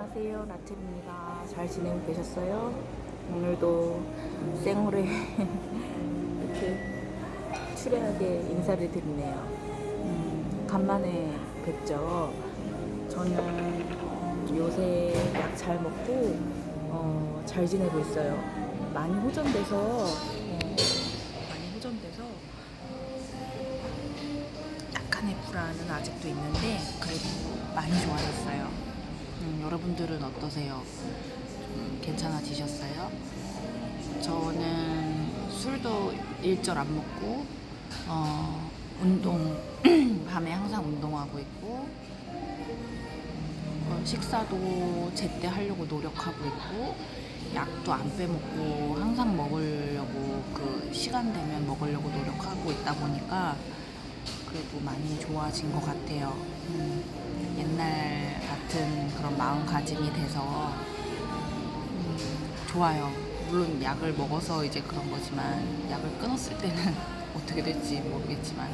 안녕하세요 나트입니다 잘 지내고 계셨어요? 오늘도 생얼에 이렇게 추레하게 인사를 드리네요 음, 간만에 뵙죠 저는 요새 약 잘 먹고 어, 잘 지내고 있어요 많이 호전돼서 어, 많이 호전돼서 약간의 불안은 아직도 있는데 그래도 많이 좋아졌어요. 음, 여러분들은 어떠세요? 좀 괜찮아지셨어요? 저는 술도 일절 안 먹고 어, 운동 밤에 항상 운동하고 있고 어, 식사도 제때 하려고 노력하고 있고 약도 안 빼먹고 항상 먹으려고 그 시간 되면 먹으려고 노력하고 있다 보니까 그래도 많이 좋아진 것 같아요. 음, 옛날 같은 그런 마음가짐이 돼서 음, 좋아요. 물론 약을 먹어서 이제 그런 거지만 약을 끊었을 때는 어떻게 될지 모르겠지만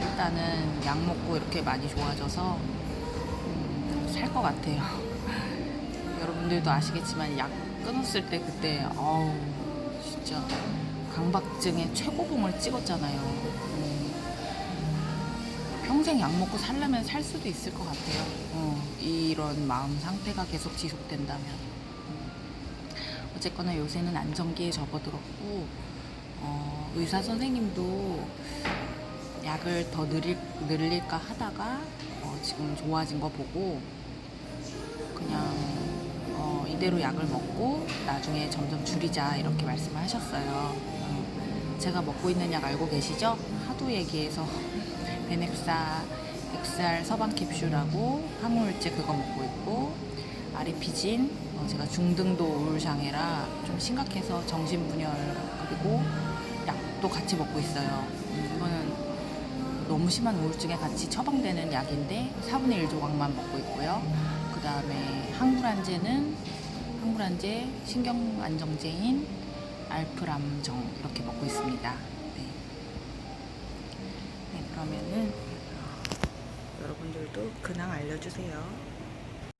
일단은 약 먹고 이렇게 많이 좋아져서 음, 살것 같아요. 여러분들도 아시겠지만 약 끊었을 때 그때 어우 진짜 강박증의 최고봉을 찍었잖아요. 음, 평생 약 먹고 살려면 살 수도 있을 것 같아요. 어, 이런 마음 상태가 계속 지속된다면. 음. 어쨌거나 요새는 안정기에 접어들었고, 어, 의사 선생님도 약을 더 늘릴, 늘릴까 하다가 어, 지금 좋아진 거 보고 그냥 어, 이대로 약을 먹고 나중에 점점 줄이자 이렇게 말씀을 하셨어요. 어, 제가 먹고 있는 약 알고 계시죠? 하도 얘기해서 베넥사 XR 서방 캡슐하고 항우울제 그거 먹고 있고 아리피진 어, 제가 중등도 우울 장애라 좀 심각해서 정신 분열 그리고 약도 같이 먹고 있어요. 음, 이거는 너무 심한 우울증에 같이 처방되는 약인데 4분의 1 조각만 먹고 있고요. 그 다음에 항불안제는 항불안제, 신경안정제인 알프람정 이렇게 먹고 있습니다. 그러면은 여러분들도 근황 알려주세요.